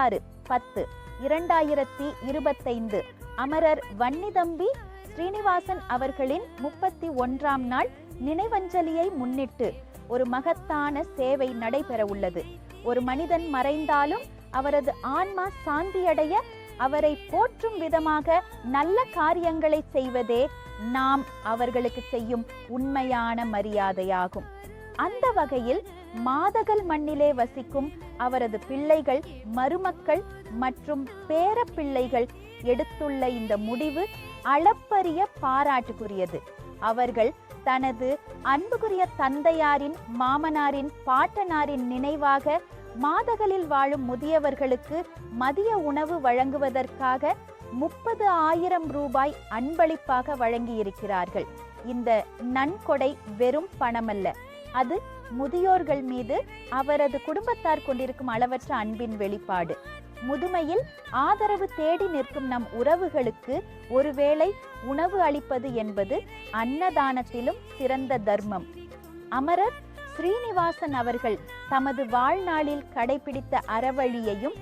ஆறு பத்து இரண்டாயிரத்தி இருபத்தைந்து. அமரர் வன்னிதம்பி ஸ்ரீனிவாசன் அவர்களின் முப்பத்தி ஒன்றாம் நாள் நினைவஞ்சலியை முன்னிட்டு ஒரு மகத்தான சேவை நடைபெற உள்ளது. ஒரு மனிதன் மறைந்தாலும் அவரது ஆன்மா சாந்தியடைய அவரை போற்றும் விதமாக நல்ல காரியங்களை செய்வதே நாம் அவர்களுக்கு செய்யும் உண்மையான மரியாதையாகும். அந்த வகையில் மாதகல் மண்ணிலே வசிக்கும் அவரது பிள்ளைகள் மருமக்கள் மற்றும் பேர பிள்ளைகள் எடுத்துள்ள இந்த முடிவு அளப்பரிய பாராட்டுக்குரியது. அவர்கள் தனது அன்புக்குரிய தந்தையாரின் மாமனாரின் பாட்டனாரின் நினைவாக மாதகளில் வாழும் முதியவர்களுக்கு மதிய உணவு வழங்குவதற்காக முப்பது ஆயிரம் ரூபாய் அன்பளிப்பாக வழங்கியிருக்கிறார்கள். இந்த நன்கொடை வெறும் பணமல்ல. அது முதியோர்கள் மீது அவரது குடும்பத்தார் கொண்டிருக்கும் அளவற்ற அன்பின் வெளிப்பாடு. முதுமையில் ஆதரவு தேடி நிற்கும் நம் உறவுகளுக்கு ஒருவேளை உணவு அளிப்பது என்பது அன்னதானத்திலும் சிறந்த தர்மம். அமரர் ஸ்ரீனிவாசன் அவர்கள் தமது வாழ்நாளில் கடைபிடித்த அறவழியையும்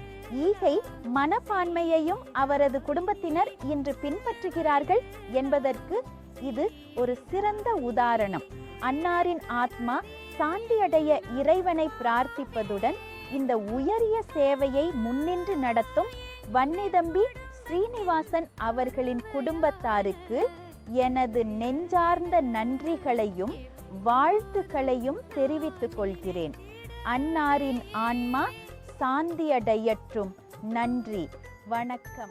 ஈகை மனப்பான்மையையும் அவரது குடும்பத்தினர் இன்று பின்பற்றுகிறார்கள் என்பதற்கு இது ஒரு சிறந்த உதாரணம். அன்னாரின் ஆத்மா சாந்தியடைய இறைவனை பிரார்த்திப்பதுடன் இந்த உயரிய சேவையை முன்னின்று நடத்தும் வன்னிதம்பி ஸ்ரீனிவாசன் அவர்களின் குடும்பத்தாருக்கு எனது நெஞ்சார்ந்த நன்றிகளையும் வாழ்த்துக்களையும் தெரிவித்துக் கொள்கிறேன். அன்னாரின் ஆன்மா சாந்தியடையற்றும். நன்றி. வணக்கம்.